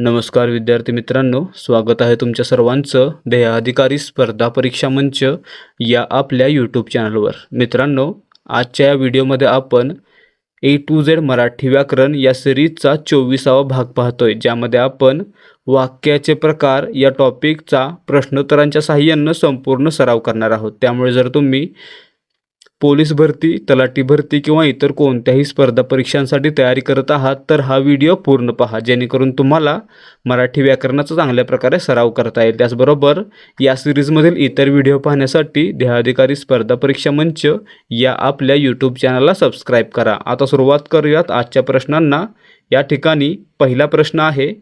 नमस्कार विद्यार्थी मित्रांनो स्वागत आहे तुमच्या सर्वांचं ध्येयाधिकारी स्पर्धा परीक्षा मंच या आपल्या यूट्यूब चॅनलवर मित्रांनो आजच्या या व्हिडिओमध्ये आपण ए टू झेड मराठी व्याकरण या सिरीजचा चोवीसावा भाग पाहतोय ज्यामध्ये आपण वाक्याचे प्रकार या टॉपिकचा प्रश्नोत्तरांच्या साह्यानं संपूर्ण सराव करणार आहोत. त्यामुळे जर तुम्ही पोलीस भरती तलाठी भरती किंवा इतर कोणत्याही स्पर्धा परीक्षांसाठी तयारी करत आहात तर हा व्हिडिओ पूर्ण पहा. जेणेकरून तुम्हाला मराठी व्याकरणाचा चांगल्या प्रकारे सराव करता येईल. त्याचबरोबर या सिरीजमधील इतर व्हिडिओ पाहण्यासाठी देहाधिकारी स्पर्धा परीक्षा मंच या आपल्या यूट्यूब चॅनलला सबस्क्राईब करा. आता सुरुवात करूयात आजच्या प्रश्नांना. या ठिकाणी पहिला प्रश्न आहे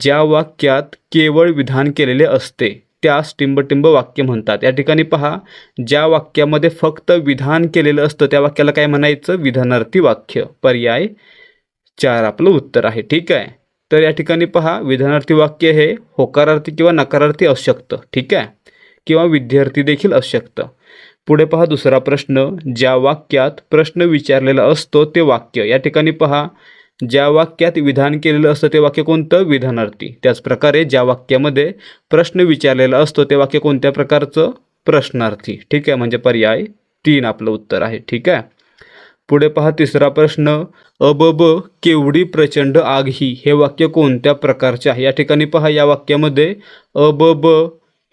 ज्या वाक्यात केवळ विधान केलेले असते त्यास टिंबटिंब वाक्य म्हणतात. या ठिकाणी पहा ज्या वाक्यामध्ये फक्त विधान केलेलं असतं त्या वाक्याला काय म्हणायचं? विधानार्थी वाक्य. पर्याय चार आपलं उत्तर आहे. ठीक आहे? तर या ठिकाणी पहा विधानार्थी वाक्य हे होकारार्थी किंवा नकारार्थी असू शकतं. ठीक आहे? किंवा विद्यार्थी देखील असू शकतं. पुढे पहा दुसरा प्रश्न. ज्या वाक्यात प्रश्न विचारलेला असतो ते वाक्य. या ठिकाणी पहा ज्या वाक्यात विधान केलेलं असतं ते वाक्य कोणतं? विधानार्थी. त्याचप्रकारे ज्या वाक्यामध्ये प्रश्न विचारलेला असतो ते वाक्य कोणत्या प्रकारचं? प्रश्नार्थी. ठीक आहे? म्हणजे पर्याय तीन आपलं उत्तर आहे. ठीक आहे? पुढे पहा तिसरा प्रश्न. अबब केवढी प्रचंड आग ही? हे वाक्य कोणत्या प्रकारचे आहे? या ठिकाणी पहा या वाक्यामध्ये अबब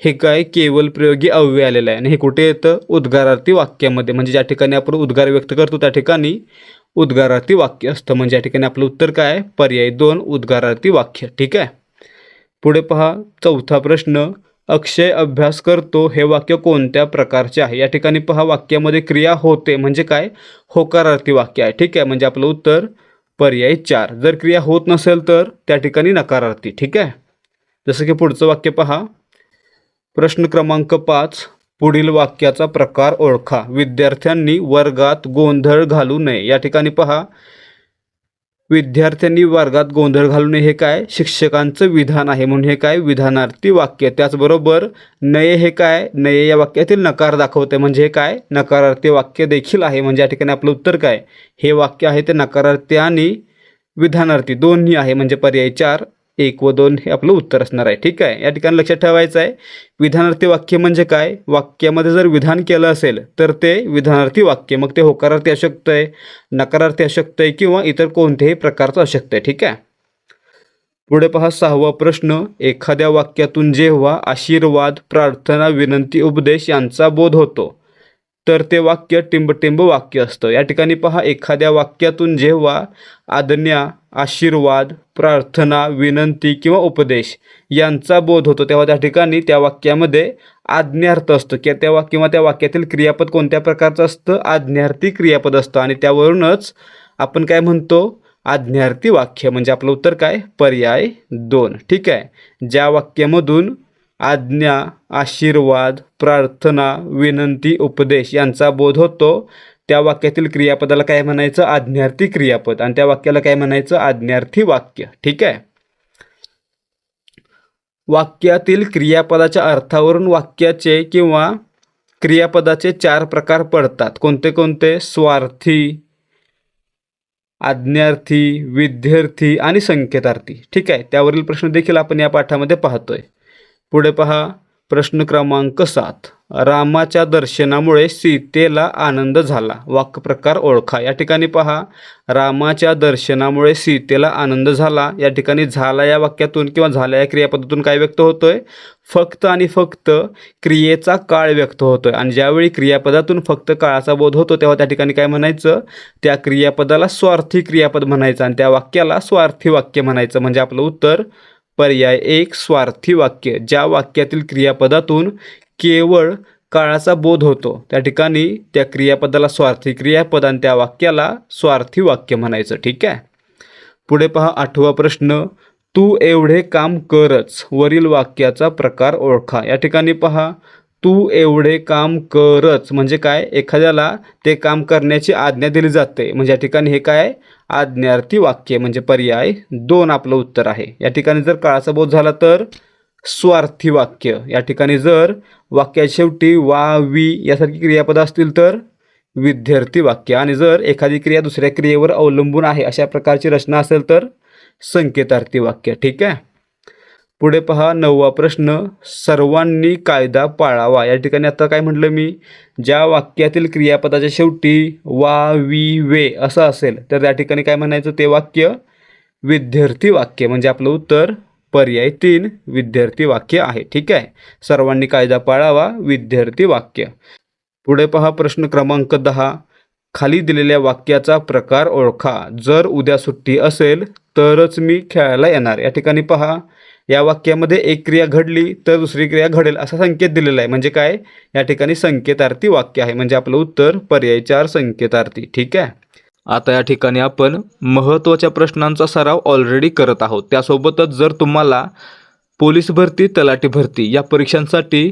हे काय केवल प्रयोगी अव्यय आलेलं आहे. आणि हे कुठे येतं? उद्गारार्थी वाक्यामध्ये. म्हणजे ज्या ठिकाणी आपण उद्गार व्यक्त करतो त्या ठिकाणी उद्गारार्थी वाक्य असतं. म्हणजे या ठिकाणी आपलं उत्तर काय आहे? पर्याय दोन उद्गारार्थी वाक्य. ठीक आहे? पुढे पहा. चौथा प्रश्न. अक्षय अभ्यास करतो. हे वाक्य कोणत्या प्रकारचे आहे? या ठिकाणी पहा. वाक्यामध्ये क्रिया होते म्हणजे काय? होकारार्थी वाक्य आहे. ठीक आहे? म्हणजे आपलं उत्तर पर्याय चार. जर क्रिया होत नसेल तर त्या ठिकाणी नकारार्थी. ठीक आहे? जसं की पुढचं वाक्य पहा. प्रश्न क्रमांक पाच. पुढील वाक्याचा प्रकार ओळखा. विद्यार्थ्यांनी वर्गात गोंधळ घालू नये. या ठिकाणी पहा. विद्यार्थ्यांनी वर्गात गोंधळ घालू नये. हे काय? शिक्षकांचं विधान आहे म्हणून हे काय? विधानार्थी वाक्य. त्याचबरोबर नये हे काय? नये या वाक्यातील नकार दाखवते म्हणजे हे काय? नकारार्थी वाक्य देखील आहे. म्हणजे या ठिकाणी आपलं उत्तर काय? हे वाक्य आहे ते नकारार्थी आणि विधानार्थी. दोन्ही आहे म्हणजे पर्याय चार. एक व दोन हे आपलं उत्तर असणार आहे. ठीक आहे? या ठिकाणी लक्षात ठेवायचं आहे. विधानार्थी वाक्य म्हणजे काय? वाक्यामध्ये जर विधान केलं असेल तर ते विधानार्थी वाक्य. मग ते होकारार्थी असू शकतं आहे नकारार्थी असू शकतं आहे किंवा इतर कोणत्याही प्रकारचं असू शकतं आहे. ठीक आहे? पुढे पहा सहावा प्रश्न. एखाद्या वाक्यातून जेव्हा आशीर्वाद प्रार्थना विनंती उपदेश यांचा बोध होतो तर ते वाक्य टिंबटिंब वाक्य असतं. या ठिकाणी पहा एखाद्या वाक्यातून जेव्हा आज्ञा आशीर्वाद प्रार्थना विनंती किंवा उपदेश यांचा बोध होतो तेव्हा त्या ठिकाणी त्या वाक्यामध्ये आज्ञार्थ असतं. किंवा त्या वा किंवा त्या वाक्यातील क्रियापद कोणत्या प्रकारचं असतं? आज्ञार्थी क्रियापद असतं. आणि त्यावरूनच आपण काय म्हणतो? आज्ञार्थी वाक्य. म्हणजे आपलं उत्तर काय? पर्याय दोन. ठीक आहे? ज्या वाक्यामधून आज्ञा आशीर्वाद प्रार्थना विनंती उपदेश यांचा बोध होतो. त्या वाक्यातील क्रियापदाला काय म्हणायचं? आज्ञार्थी क्रियापद. आणि त्या वाक्याला काय म्हणायचं? आज्ञार्थी वाक्य. ठीक आहे? वाक्यातील क्रियापदाच्या अर्थावरून वाक्याचे किंवा क्रियापदाचे चार प्रकार पडतात. कोणते कोणते? स्वार्थी आज्ञार्थी विद्यार्थी आणि संकेतार्थी. ठीक आहे? त्यावरील प्रश्न देखील आपण या पाठामध्ये पाहतोय. पुढे पहा. प्रश्न क्रमांक सात. रामाच्या दर्शनामुळे सीतेला आनंद झाला. वाक्यप्रकार ओळखा. या ठिकाणी पहा. रामाच्या दर्शनामुळे सीतेला आनंद झाला. या ठिकाणी झाला या वाक्यातून किंवा झाल्या या क्रियापदातून काय व्यक्त होतोय? फक्त आणि फक्त क्रियेचा काळ व्यक्त होतोय. आणि ज्यावेळी क्रियापदातून फक्त काळाचा बोध होतो तेव्हा त्या ठिकाणी काय म्हणायचं? त्या क्रियापदाला स्वार्थी क्रियापद म्हणायचं आणि त्या वाक्याला स्वार्थी वाक्य म्हणायचं. म्हणजे आपलं उत्तर पर्याय एक स्वार्थी वाक्य. ज्या वाक्यातील क्रियापदातून केवळ काळाचा बोध होतो त्या ठिकाणी त्या क्रियापदाला स्वार्थी क्रियापद आणि त्या वाक्याला स्वार्थी वाक्य म्हणायचं. ठीक आहे? पुढे पहा आठवा प्रश्न. तू एवढे काम करच वरील वाक्याचा प्रकार ओळखा. या ठिकाणी पहा. तू एवढे काम करच. म्हणजे काय? एखाद्याला ते काम करण्याची आज्ञा दिली जाते. म्हणजे या ठिकाणी हे काय? आज्ञार्थी वाक्य म्हणजे पर्याय दोन आपलं उत्तर आहे. या ठिकाणी जर काळाचा बोध झाला तर स्वार्थी वाक्य. या ठिकाणी जर वाक्या शेवटी वा वी यासारखी क्रियापदं असतील तर विद्यार्थी वाक्य. आणि जर एखादी क्रिया दुसऱ्या क्रियेवर अवलंबून आहे अशा प्रकारची रचना असेल तर संकेतार्थी वाक्य. ठीक आहे? पुढे पहा नववा प्रश्न. सर्वांनी कायदा पाळावा. या ठिकाणी आता काय म्हटलं मी? ज्या वाक्यातील क्रियापदाच्या शेवटी वा वी वे असं असेल तर त्या ठिकाणी काय म्हणायचं? ते वाक्य विद्यार्थी वाक्य म्हणजे आपलं उत्तर पर्याय तीन विद्यार्थी वाक्य आहे. ठीक आहे? सर्वांनी कायदा पाळावा विद्यार्थी वाक्य. पुढे पहा प्रश्न क्रमांक दहा. खाली दिलेल्या वाक्याचा प्रकार ओळखा. जर उद्या सुट्टी असेल तरच मी खेळायला येणार. या ठिकाणी पहा. या वाक्यामध्ये एक क्रिया घडली तर दुसरी क्रिया घडेल असा संकेत दिलेला आहे. म्हणजे काय? या ठिकाणी संकेतार्थी वाक्य आहे. म्हणजे आपलं उत्तर पर्याय चार संकेतार्थी. ठीक आहे? आता या ठिकाणी आपण महत्त्वाच्या प्रश्नांचा सराव ऑलरेडी करत आहोत. त्यासोबतच जर तुम्हाला पोलीस भरती तलाठी भरती या परीक्षांसाठी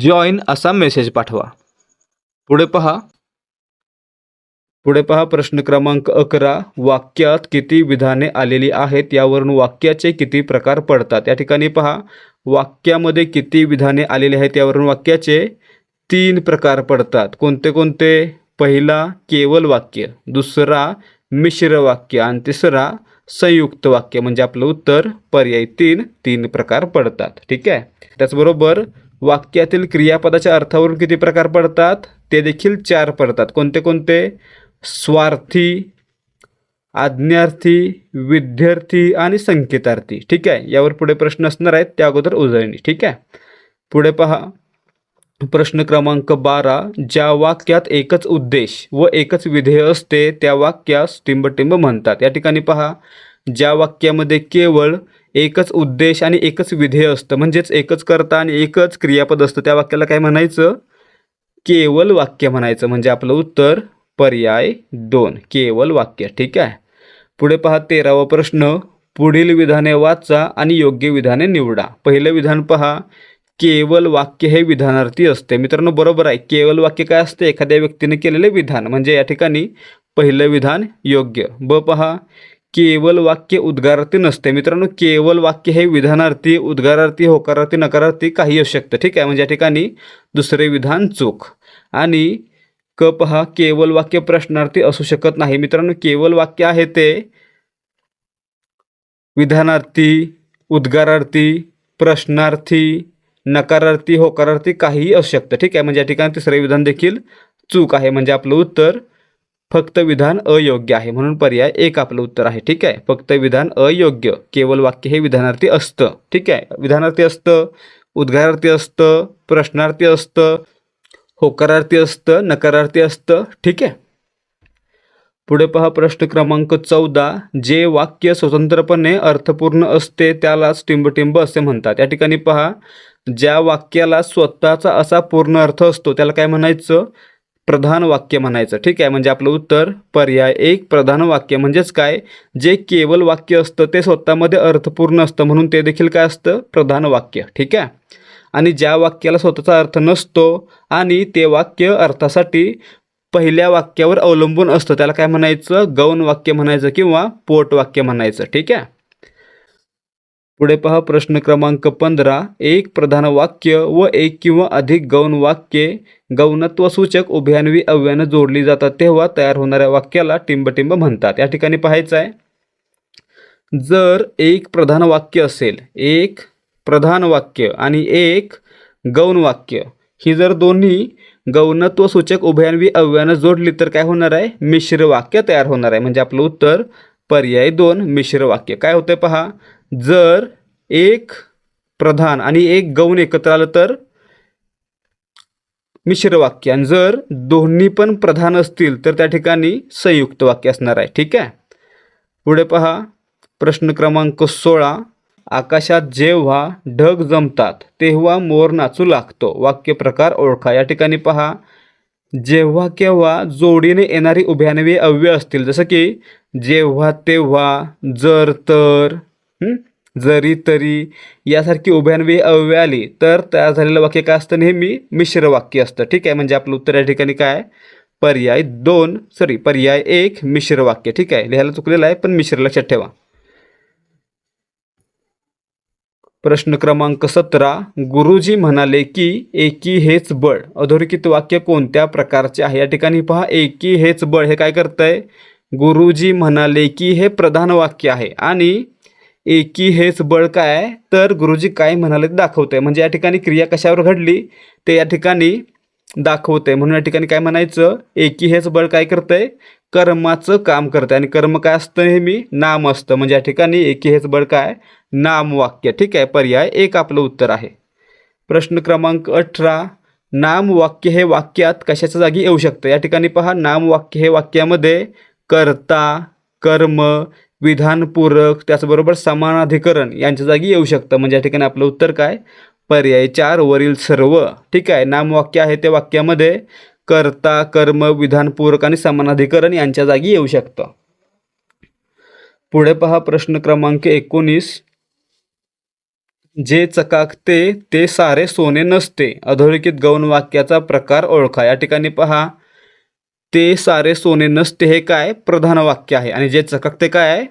जॉईन असा मेसेज पाठवा. पुढे पहा. पुढे पहा प्रश्न क्रमांक अकरा. वाक्यात किती विधाने आलेली आहेत? यावरून वाक्याचे किती प्रकार पडतात? या ठिकाणी पहा. वाक्यामध्ये किती विधाने आलेली आहेत? यावरून वाक्याचे तीन प्रकार पडतात. कोणते कोणते? पहिला केवल वाक्य. दुसरा मिश्र वाक्य. आणि तिसरा संयुक्त वाक्य. म्हणजे आपलं उत्तर पर्याय तीन तीन प्रकार पडतात. ठीक आहे? त्याचबरोबर वाक्यातील क्रियापदाच्या अर्थावरून किती प्रकार पडतात? ते देखील चार पडतात. कोणते कोणते? स्वार्थी आज्ञार्थी विद्यार्थी आणि संकेतार्थी. ठीक आहे? यावर पुढे प्रश्न असणार आहेत. त्या अगोदर उजळणी. ठीक आहे? पुढे पहा. प्रश्न क्रमांक बारा. ज्या वाक्यात एकच उद्देश व एकच विधेय असते त्या वाक्यास टिंबटिंब म्हणतात. या ठिकाणी पहा. ज्या वाक्यामध्ये केवळ एकच उद्देश आणि एकच विधेय असतं. म्हणजेच एकच करता आणि एकच क्रियापद असतं. त्या वाक्याला काय म्हणायचं? केवल वाक्य म्हणायचं. म्हणजे आपलं उत्तर पर्याय दोन. केवल वाक्य. ठीक आहे? पुढे पहा तेरावा प्रश्न. पुढील विधाने वाचा आणि योग्य विधाने निवडा. पहिलं विधान पहा. केवल वाक्य हे विधानार्थी असते. मित्रांनो बरोबर आहे. केवल वाक्य काय असते? एखाद्या व्यक्तीने केलेले विधान. म्हणजे या ठिकाणी पहिलं विधान योग्य. ब पहा. केवल वाक्य उद्गारार्थी नसते. मित्रांनो केवल वाक्य हे विधानार्थी उद्गारार्थी होकारार्थी नकारार्थी काही असू शकतं. ठीक आहे? म्हणजे या ठिकाणी दुसरे विधान चूक. आणि कप हा केवल वाक्य प्रश्नार्थी असू शकत नाही. मित्रांनो केवल वाक्य आहे ते विधानार्थी उद्गारार्थी प्रश्नार्थी नकारार्थी होकारार्थी काहीही असू शकतं. ठीक आहे? म्हणजे या ठिकाणी तिसरे विधान देखील चूक आहे. म्हणजे आपलं उत्तर फक्त विधान अयोग्य आहे. म्हणून पर्याय एक आपलं उत्तर आहे. ठीक आहे? फक्त विधान अयोग्य. केवळ वाक्य हे विधानार्थी असतं. ठीक आहे? विधानार्थी असतं उद्गारार्थी असतं प्रश्नार्थी असतं होकारार्थी असतं नकारार्थी असतं. ठीक आहे? पुढे पहा प्रश्न क्रमांक चौदा. जे वाक्य स्वतंत्रपणे अर्थपूर्ण असते त्यालाच टिंबटिंब असे म्हणतात. या ठिकाणी पहा ज्या वाक्याला स्वतःचा असा पूर्ण अर्थ असतो त्याला काय म्हणायचं? प्रधान वाक्य म्हणायचं. ठीक आहे? म्हणजे आपलं उत्तर पर्याय एक. प्रधान वाक्य म्हणजेच काय? जे केवल वाक्य असतं ते स्वतःमध्ये अर्थपूर्ण असतं. म्हणून ते देखील काय असतं? प्रधान वाक्य. ठीक आहे? आणि ज्या वाक्याला स्वतःचा अर्थ नसतो आणि ते वाक्य अर्थासाठी पहिल्या वाक्यावर अवलंबून असतं त्याला काय म्हणायचं? गौण वाक्य म्हणायचं किंवा पोट वाक्य म्हणायचं. ठीक आहे? पुढे पहा प्रश्न क्रमांक पंधरा. एक प्रधान वाक्य व एक किंवा अधिक गौण वाक्ये गौणत्वसूचक उभयान्वी अव्यानं जोडली जातात तेव्हा तयार होणाऱ्या वाक्याला टिंबटिंब म्हणतात. या ठिकाणी पाहायचं आहे. जर एक प्रधान वाक्य असेल एक प्रधान वाक्य आणि एक गौण वाक्य ही जर दोन्ही गौणत्वसूचक उभयान्वी अव्यानं जोडली तर काय होणार आहे? मिश्र वाक्य तयार होणार आहे. म्हणजे आपलं उत्तर पर्याय दोन मिश्र वाक्य. काय होते पहा? जर एक प्रधान आणि एक गौण एकत्र आलं तर? मिश्र वाक्य. आणि जर दोन्ही पण प्रधान असतील तर त्या ठिकाणी संयुक्त वाक्य असणार आहे. ठीक आहे? पुढे पहा. प्रश्न क्रमांक सोळा. आकाशात जेव्हा ढग जमतात तेव्हा मोर नाचू लागतो. वाक्य प्रकार ओळखा. या ठिकाणी पहा. जेव्हा केव्हा जोडीने येणारी उभ्यानवी अव्यय असतील जसं की जेव्हा तेव्हा जर तर जरी तरी यासारखी उभ्यानवी अव्यय आली तर तयार झालेलं वाक्य काय असतं? नेहमी मिश्र वाक्य असतं. ठीक आहे? म्हणजे आपलं उत्तर या ठिकाणी काय पर्याय दोन सॉरी पर्याय एक मिश्र वाक्य. ठीक आहे? लिहायला चुकलेलं आहे पण मिश्र लक्षात ठेवा. प्रश्न क्रमांक सतरा गुरुजी म्हणाले की एकी हेच बळ. अधोरेखित वाक्य कोणत्या प्रकारचे आहे? या ठिकाणी पहा एकी हेच बळ. हे काय करतंय? गुरुजी म्हणाले की हे प्रधान वाक्य आहे. आणि एकी हेच बळ काय आहे? तर गुरुजी काय म्हणाले ते दाखवतंय. म्हणजे या ठिकाणी क्रिया कशावर घडली ते या ठिकाणी दाखवतंय. म्हणून या ठिकाणी काय म्हणायचं? एकी हेच बळ काय करतंय? कर्माचं काम करतंय. आणि कर्म काय असतं नेहमी? नाम असतं. म्हणजे या ठिकाणी एकी हेच बळ काय नाम वाक्य ठीक आहे पर्याय एक आपलं उत्तर आहे. प्रश्न क्रमांक अठरा. नाम वाक्य हे वाक्यात कशाच्या जागी येऊ शकतं? या ठिकाणी पहा नाम वाक्य हे वाक्यामध्ये कर्ता कर्म विधानपूरक त्याचबरोबर समानाधिकरण यांच्या जागी येऊ शकतं. म्हणजे या ठिकाणी आपलं उत्तर काय? पर्याय चार वरील सर्व. ठीक आहे नामवाक्य आहे ते वाक्यामध्ये. कर्ता कर्म विधानपूरक आणि समानाधिकरण यांच्या जागी येऊ शकतं. पुढे पहा प्रश्न क्रमांक एकोणीस. जे चकाकते ते सारे सोने नसते. अधोरेखित गौण वाक्याचा प्रकार ओळखा. या ठिकाणी पहा. ते सारे सोने नसते हे काय? प्रधान वाक्य आहे. आणि जे चकाकते काय आहे?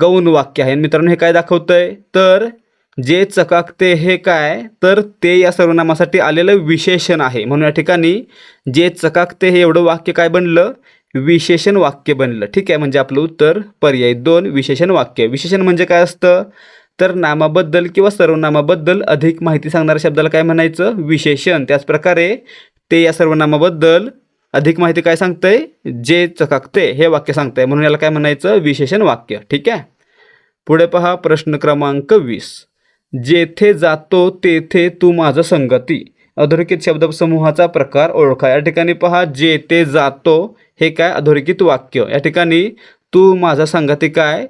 गौण वाक्य आहे. मित्रांनो हे काय दाखवतंय? तर जे चकाकते हे काय? तर ते या सर्वनामासाठी आलेलं विशेषण आहे. म्हणून या ठिकाणी जे चकाकते हे एवढं वाक्य काय बनलं? विशेषण वाक्य बनलं. ठीक आहे म्हणजे आपलं उत्तर पर्याय दोन विशेषण वाक्य. विशेषण म्हणजे काय असतं? तर नामाबद्दल किंवा सर्वनामाबद्दल अधिक माहिती सांगणाऱ्या शब्दाला काय म्हणायचं? विशेषण. त्याचप्रकारे ते या सर्वनामाबद्दल अधिक माहिती काय सांगतंय? जे चकाकते हे वाक्य सांगतंय. म्हणून याला काय म्हणायचं? विशेषण वाक्य. ठीक आहे? पुढे पहा प्रश्न क्रमांक वीस. जेथे जातो तेथे तू माझं संगती. अधोरेखित शब्दसमूहाचा प्रकार ओळखा. या ठिकाणी पहा जेथे जातो हे काय अधोरेखित वाक्य? या ठिकाणी तू माझा संगती काय?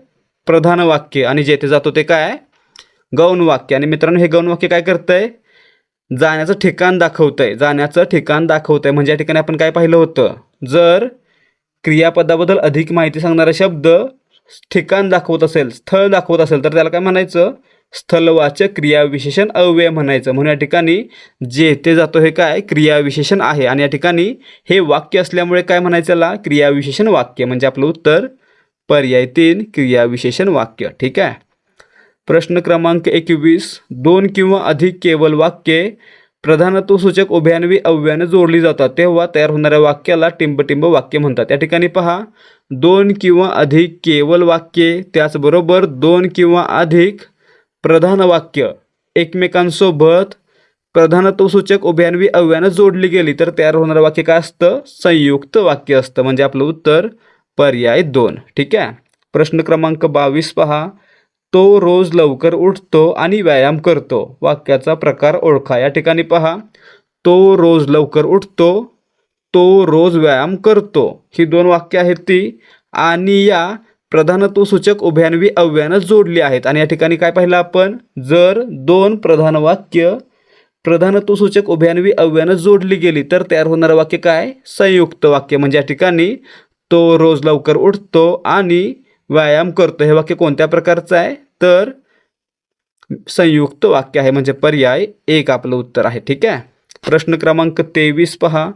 प्रधान वाक्य. आणि जेथे जातो ते काय? गौण वाक्य. आणि मित्रांनो हे गौण वाक्य काय करतंय? जाण्याचं ठिकाण दाखवतंय. जाण्याचं ठिकाण दाखवतंय. म्हणजे या ठिकाणी आपण काय पाहिलं होतं? जर क्रियापदाबद्दल अधिक माहिती सांगणारा शब्द ठिकाण दाखवत असेल स्थळ दाखवत असेल तर त्याला काय म्हणायचं? स्थलवाचक क्रियाविशेषण अव्यय म्हणायचं. म्हणून या ठिकाणी जेथे जातो हे काय? क्रियाविशेषण आहे. आणि या ठिकाणी हे वाक्य असल्यामुळे काय म्हणायचं क्रियाविशेषण वाक्य. म्हणजे आपलं उत्तर पर्याय तीन क्रियाविशेषण वाक्य. ठीक आहे? प्रश्न क्रमांक एकवीस दोन किंवा अधिक केवल वाक्ये प्रधानत्वसूचक उभ्यानवी अव्यानं जोडली जातात तेव्हा तयार होणाऱ्या वाक्याला टिंबटिंब वाक्य म्हणतात. या ठिकाणी पहा दोन किंवा अधिक केवल वाक्ये त्याचबरोबर दोन किंवा अधिक प्रधान वाक्य एकमेकांसोबत प्रधानत्वसूचक उभ्यानवी अव्यानं जोडली गेली तर तयार होणारं वाक्य काय असतं? संयुक्त वाक्य असतं. म्हणजे आपलं उत्तर पर्याय दोन. ठीक आहे? प्रश्न क्रमांक बावीस पहा. तो रोज लवकर उठतो आणि व्यायाम करतो. वाक्याचा प्रकार ओळखा. या ठिकाणी पहा. तो रोज लवकर उठतो तो रोज व्यायाम करतो. ही दोन वाक्य आहेत ती. आणि या प्रधानत्वसूचक उभ्यानवी अव्यानं जोडली आहेत. आणि या ठिकाणी काय पाहिलं आपण? जर दोन प्रधान वाक्य प्रधानत्वसूचक उभ्यानवी अव्यानं जोडली गेली तर तयार होणारं वाक्य काय? संयुक्त वाक्य. म्हणजे या ठिकाणी तो रोज लवकर उठतो आणि व्यायाम करतो. हे वाक्य कोणत्या प्रकारचं आहे? तर संयुक्त वाक्य आहे म्हणजे पर्याय एक आपलं उत्तर आहे. ठीक आहे? प्रश्न क्रमांक तेवीस पहा.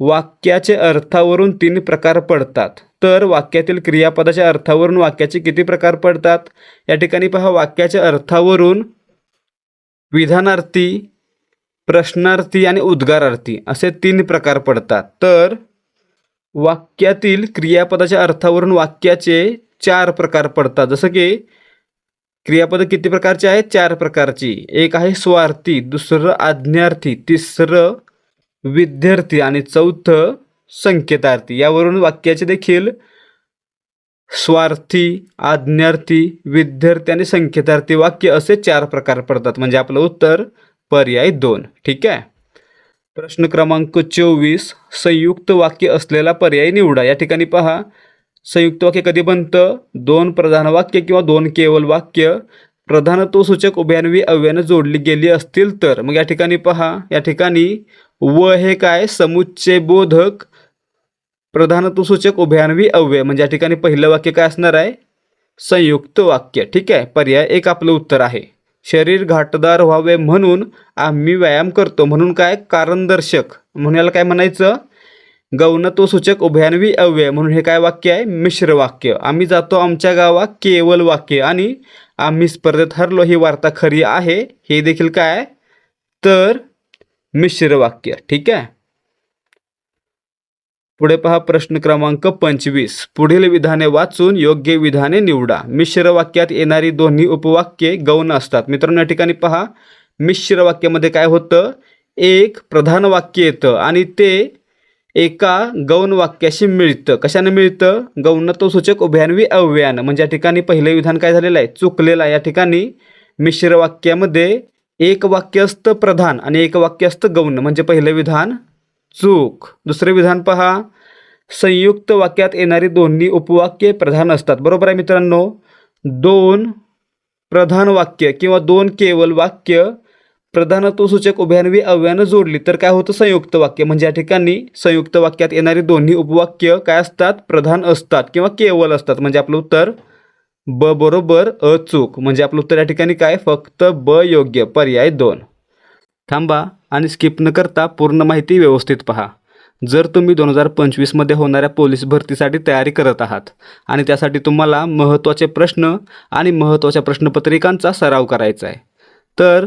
वाक्याचे अर्थावरून तीन प्रकार पडतात. तर वाक्यातील क्रियापदाच्या अर्थावरून वाक्याचे किती प्रकार पडतात? या ठिकाणी पहा वाक्याच्या अर्थावरून विधानार्थी प्रश्नार्थी आणि उद्गारार्थी असे तीन प्रकार पडतात. तर वाक्यातील क्रियापदाच्या अर्थावरून वाक्याचे चार प्रकार पडतात. जसं की क्रियापद किती प्रकारचे आहेत? चार प्रकारची. एक आहे स्वार्थी दुसरं आज्ञार्थी तिसरं विद्यार्थी आणि चौथं संकेतार्थी. यावरून वाक्याचे देखील स्वार्थी आज्ञार्थी विद्यार्थी आणि संकेतार्थी वाक्य असे चार प्रकार पडतात. म्हणजे आपलं उत्तर पर्याय दोन. ठीक आहे? प्रश्न क्रमांक चोवीस संयुक्त वाक्य असलेला पर्याय निवडा. या ठिकाणी पहा. संयुक्त वाक्य कधी बनतं? दोन प्रधान वाक्य किंवा दोन केवल वाक्य. प्रधानत्वसूचक उभयान्वी अव्यानं जोडली गेली असतील तर. मग या ठिकाणी पहा. या ठिकाणी व हे काय? समुच्चय बोधक प्रधानत्वसूचक उभयान्वी अव्यय. म्हणजे या ठिकाणी पहिलं वाक्य काय असणार आहे? संयुक्त वाक्य. ठीक आहे? पर्याय एक आपलं उत्तर आहे. शरीर घाटदार व्हावे म्हणून आम्ही व्यायाम करतो. म्हणून काय? कारणदर्शक. म्हणून याला काय म्हणायचं? गौणत्वसूचक उभयान्वी अव्यय. म्हणून हे काय वाक्य आहे? मिश्र वाक्य. आम्ही जातो आमच्या गावात केवल वाक्य. आणि आम्ही स्पर्धेत हरलो ही वार्ता खरी आहे? हे देखील काय? आहे? तर मिश्र वाक्य. ठीक आहे? पुढे पहा प्रश्न क्रमांक पंचवीस. पुढील विधाने वाचून योग्य विधाने निवडा. मिश्र वाक्यात येणारी दोन्ही उपवाक्ये गौण असतात. मित्रांनो या ठिकाणी पहा. मिश्र वाक्यामध्ये काय होतं? एक प्रधान वाक्य येतं आणि ते एका गौण वाक्याशी मिळतं. कशाने मिळतं? गौणत्वसूचक उभ्यानवी अव्यान म्हणजे या ठिकाणी पहिलं विधान काय झालेलं आहे? चुकलेलं आहे. या ठिकाणी मिश्र वाक्यामध्ये एक वाक्य असतं प्रधान आणि एक वाक्य असतं गौण. म्हणजे पहिलं विधान चूक. दुसरे विधान पहा. संयुक्त वाक्यात येणारी दोन्ही उपवाक्य प्रधान असतात. बरोबर आहे मित्रांनो? दोन प्रधान वाक्य किंवा दोन केवल वाक्य प्रधानत्वसूचक उभयान्वी अव्यानं जोडली. तर काय होतं? संयुक्त वाक्य. म्हणजे या ठिकाणी संयुक्त वाक्यात येणारी दोन्ही उपवाक्य काय असतात? प्रधान असतात किंवा केवल असतात. म्हणजे आपलं उत्तर ब बरोबर अचूक. म्हणजे आपलं उत्तर या ठिकाणी काय? फक्त ब योग्य. पर्याय दोन. थांबा आणि स्किप न करता पूर्ण माहिती व्यवस्थित पहा. जर तुम्ही दोन हजार पंचवीसमध्ये होणाऱ्या पोलीस भरतीसाठी तयारी करत आहात आणि त्यासाठी तुम्हाला महत्त्वाचे प्रश्न आणि महत्त्वाच्या प्रश्नपत्रिकांचा सराव करायचा आहे तर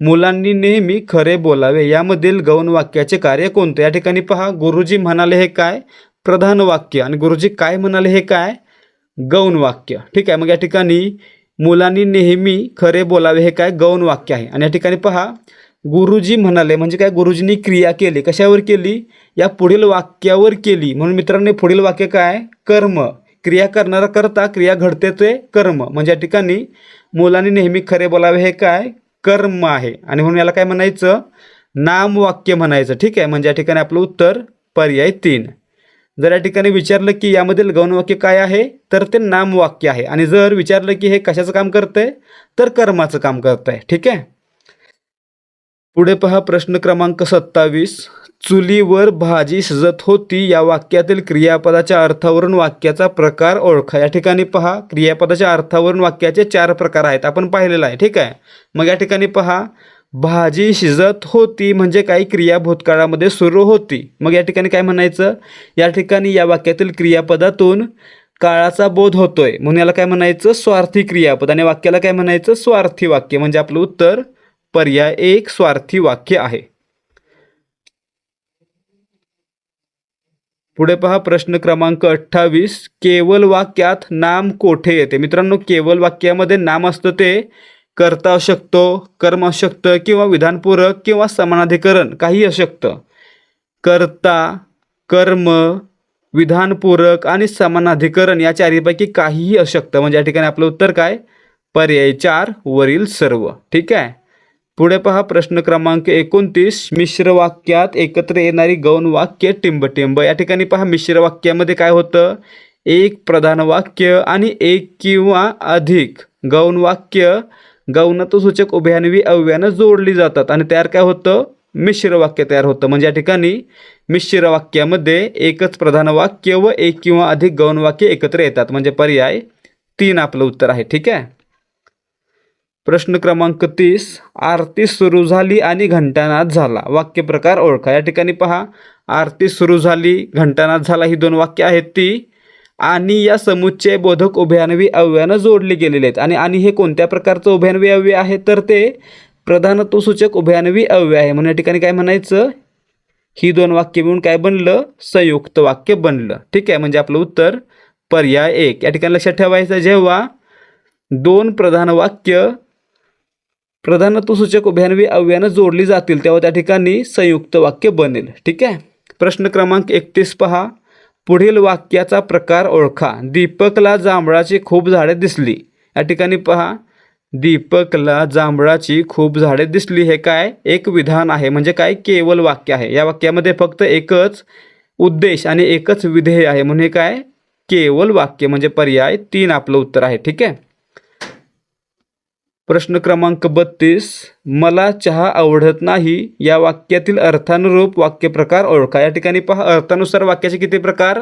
मुलांनी नेहमी खरे बोलावे. यामधील गौण वाक्याचे कार्य कोणते? या ठिकाणी पहा. गुरुजी म्हणाले हे काय? प्रधान वाक्य. आणि गुरुजी काय म्हणाले हे काय? गौण वाक्य. ठीक आहे. मग या ठिकाणी मुलांनी नेहमी खरे बोलावे. हे काय? गौण वाक्य आहे. आणि या ठिकाणी पहा. गुरुजी म्हणाले म्हणजे काय? गुरुजींनी क्रिया केली. कशावर केली? या पुढील वाक्यावर केली. म्हणून मित्रांनो पुढील वाक्य काय? कर्म. क्रिया करणारा करता क्रिया घडते ते कर्म. म्हणजे या ठिकाणी मुलांनी नेहमी खरे बोलावे. हे काय? कर्म आहे. आणि म्हणून याला काय म्हणायचं? नामवाक्य म्हणायचं. ठीक आहे? म्हणजे या ठिकाणी आपलं उत्तर पर्याय तीन. जर या ठिकाणी विचारलं की यामधील गौणवाक्य काय आहे? तर ते नामवाक्य आहे. आणि जर विचारलं की हे कशाचं काम करतंय? तर कर्माचं काम करतंय. ठीक आहे? पुढे पहा प्रश्न क्रमांक सत्तावीस. चुलीवर भाजी शिजत होती या वाक्यातील क्रियापदाच्या अर्थावरून वाक्याचा प्रकार ओळखा. या ठिकाणी पहा क्रियापदाच्या अर्थावरून वाक्याचे चार प्रकार आहेत. आपण पाहिलेला आहे ठीक आहे? मग या ठिकाणी पहा भाजी शिजत होती म्हणजे काही क्रिया भूतकाळामध्ये सुरू होती. मग या ठिकाणी काय म्हणायचं? या ठिकाणी या वाक्यातील क्रियापदातून काळाचा बोध होतोय. म्हणून याला काय म्हणायचं? स्वार्थी क्रियापद. आणि वाक्याला काय म्हणायचं? स्वार्थी वाक्य. म्हणजे आपलं उत्तर पर्याय एक स्वार्थी वाक्य आहे. पुढे पहा प्रश्न क्रमांक अठ्ठावीस. केवल वाक्यात नाम कोठे येते? मित्रांनो केवल वाक्यामध्ये नाम असतं ते कर्ता असू शकतो कर्म असू शकतं किंवा विधानपूरक किंवा समानाधिकरण काही असू शकतं. कर्ता कर्म विधानपूरक आणि समानाधिकरण या चारीपैकी काहीही असू शकतं. म्हणजे या ठिकाणी आपलं उत्तर काय? पर्याय चार वरील सर्व. ठीक आहे? पुढे पहा प्रश्न क्रमांक एकोणतीस. मिश्र वाक्यात एकत्र येणारी गौण वाक्य टिंबटिंब. या ठिकाणी पहा मिश्र वाक्यामध्ये काय होतं? एक प्रधान वाक्य आणि एक किंवा अधिक. गौण वाक्य गौणत्वसूचक उभ्यानवी अव्यानं जोडली जातात. आणि तयार काय होतं? मिश्र वाक्य तयार होतं. म्हणजे या ठिकाणी मिश्र वाक्यामध्ये एकच प्रधान वाक्य व एक किंवा अधिक गौण वाक्य एकत्र येतात. म्हणजे पर्याय तीन आपलं उत्तर आहे. ठीक आहे? प्रश्न क्रमांक तीस. आरती सुरू झाली आणि घंटानाद झाला. वाक्यप्रकार ओळखा. या ठिकाणी पहा. आरती सुरू झाली घंटानाद झाला. ही दोन वाक्य आहेत ती. आणि या समुच्चय बोधक उभयान्वी अव्यानं जोडले गेलेले आहेत. आणि आणि हे कोणत्या प्रकारचं उभयान्वी अव्यय आहे? तर ते प्रधानत्वसूचक उभयान्वी अव्यय आहे. म्हणून या ठिकाणी काय म्हणायचं? ही दोन वाक्य मिळून काय बनलं? संयुक्त वाक्य बनलं. ठीक आहे? म्हणजे आपलं उत्तर पर्याय एक. या ठिकाणी लक्षात ठेवायचं जेव्हा दोन प्रधान वाक्य प्रधानत्वसूचक उभयान्वी अव्यानं जोडली जातील तेव्हा त्या ठिकाणी संयुक्त वाक्य बनेल. ठीक आहे? प्रश्न क्रमांक एकतीस पहा. पुढील वाक्याचा प्रकार ओळखा. दीपकला जांभळाची खूप झाडे दिसली. या ठिकाणी पहा. दीपकला जांभळाची खूप झाडे दिसली. हे काय? एक विधान आहे. म्हणजे काय? केवल वाक्य आहे. या वाक्यामध्ये फक्त एकच उद्देश आणि एकच विधेय आहे. म्हणून हे काय? केवल वाक्य. म्हणजे पर्याय तीन आपलं उत्तर आहे. ठीक आहे? प्रश्न क्रमांक बत्तीस मला चहा आवडत नाही या वाक्यातील अर्थानुरूप वाक्यप्रकार ओळखा. या ठिकाणी पहा अर्थानुसार वाक्याचे किती प्रकार?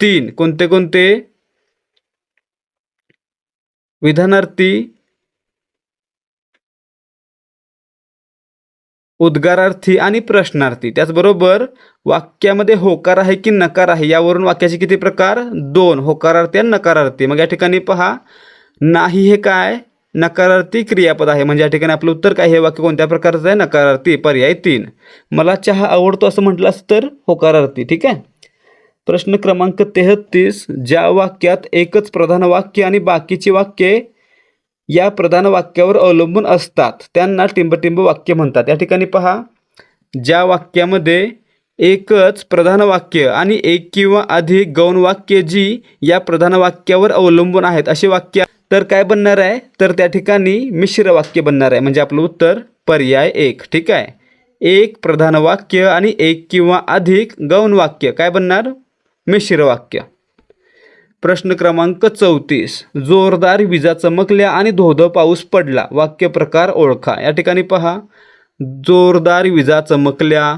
तीन. कोणते कोणते? विधानार्थी उद्गारार्थी आणि प्रश्नार्थी. त्याचबरोबर वाक्यामध्ये होकार आहे की नकार आहे यावरून वाक्याचे किती प्रकार? दोन. होकारार्थी आणि नकारार्थी. मग या ठिकाणी पहा नाही हे काय? नकारार्थी क्रियापद आहे. म्हणजे या ठिकाणी आपलं उत्तर काय? हे वाक्य कोणत्या प्रकारचं आहे? नकारार्थी पर्याय तीन. मला चहा आवडतो असं म्हटलं तर होकारार्थी. ठीक आहे? प्रश्न क्रमांक तेहत्तीस ज्या वाक्यात एकच प्रधान वाक्य आणि बाकीची वाक्ये या प्रधान वाक्यावर अवलंबून असतात त्यांना टिंबटिंब वाक्य म्हणतात. या ठिकाणी पहा. ज्या वाक्यामध्ये एकच प्रधान वाक्य आणि एक किंवा अधिक गौण वाक्य जी या प्रधान वाक्यावर अवलंबून आहेत अशी वाक्य तर काय बनणार आहे? तर त्या ठिकाणी मिश्र वाक्य बनणार आहे. म्हणजे आपलं उत्तर पर्याय एक. ठीक आहे? एक प्रधान वाक्य आणि एक किंवा अधिक गौण वाक्य. काय बनणार? मिश्र वाक्य. प्रश्न क्रमांक चौतीस. जोरदार विजा चमकल्या आणि धोधो पाऊस पडला. वाक्य प्रकार ओळखा. या ठिकाणी पहा. जोरदार विजा चमकल्या.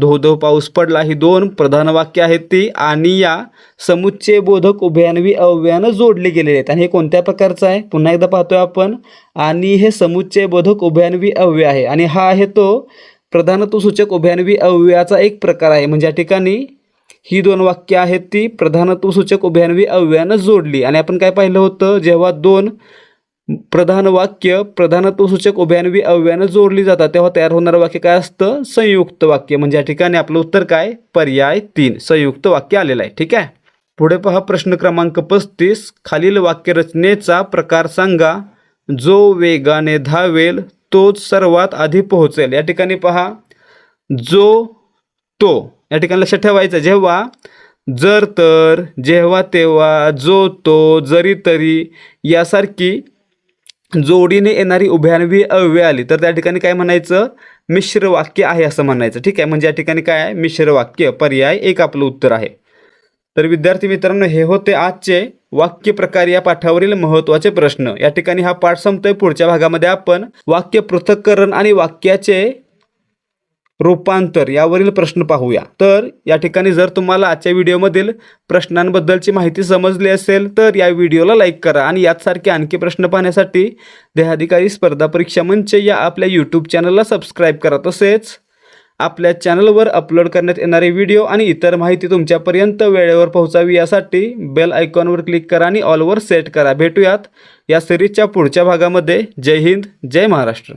धोधो पाऊस पडला ही दोन प्रधान वाक्य आहेत ती. आणि या समुच्चय बोधक उभयानवी अव्यानं जोडले गेलेले आहेत. आणि हे कोणत्या प्रकारचं आहे? पुन्हा एकदा पाहतोय आपण. आणि हे समुच्चय बोधक उभयानवी अव्य आहे. आणि हा आहे तो प्रधानत्वसूचक उभयानवी अव्ययाचा एक प्रकार आहे. म्हणजे या ठिकाणी ही दोन वाक्य आहेत ती. प्रधानत्वसूचक उभयानवी अव्यानं जोडली. आणि आपण काय पाहिलं होतं? जेव्हा दोन प्रधान वाक्य प्रधानत्वसूचक उभ्यानवी अव्यानं जोडली जातात. तेव्हा तयार होणारं वाक्य काय असतं? संयुक्त वाक्य. म्हणजे या ठिकाणी आपलं उत्तर काय? पर्याय तीन. संयुक्त वाक्य आलेलं आहे. ठीक आहे? पुढे पहा प्रश्न क्रमांक पस्तीस. खालील वाक्यरचनेचा प्रकार सांगा. जो वेगाने धावेल तोच सर्वात आधी पोहोचेल. या ठिकाणी पहा. जो तो. या ठिकाणी लक्षात ठेवायचं. जेव्हा जर तर. जेव्हा तेव्हा. जो तो. जरी तरी. यासारखी जोडीने येणारी उभ्यानवी अव्यय आली. तर त्या ठिकाणी काय म्हणायचं? मिश्र वाक्य आहे असं म्हणायचं. ठीक आहे म्हणजे या ठिकाणी काय आहे? मिश्र वाक्य पर्याय एक आपलं उत्तर आहे. तर विद्यार्थी मित्रांनो हे होते आजचे वाक्य प्रकार या पाठावरील महत्त्वाचे प्रश्न. या ठिकाणी हा पाठ संपतोय. पुढच्या भागामध्ये आपण वाक्य पृथक्करण आणि वाक्याचे रूपांतर यावरील प्रश्न पाहूया. तर या ठिकाणी जर तुम्हाला आजच्या व्हिडिओमधील प्रश्नांबद्दलची माहिती समजली असेल तर या व्हिडिओला लाईक करा आणि याचसारखे आणखी प्रश्न पाहण्यासाठी देहाधिकारी स्पर्धा परीक्षा मंच या आपल्या यूट्यूब चॅनलला सबस्क्राईब करा. तसेच आपल्या चॅनलवर अपलोड करण्यात येणारे व्हिडिओ आणि इतर माहिती तुमच्यापर्यंत वेळेवर पोहोचावी यासाठी बेल आयकॉनवर क्लिक करा आणि ऑलवर सेट करा. भेटूयात या सिरीजच्या पुढच्या भागामध्ये. जय हिंद जय महाराष्ट्र.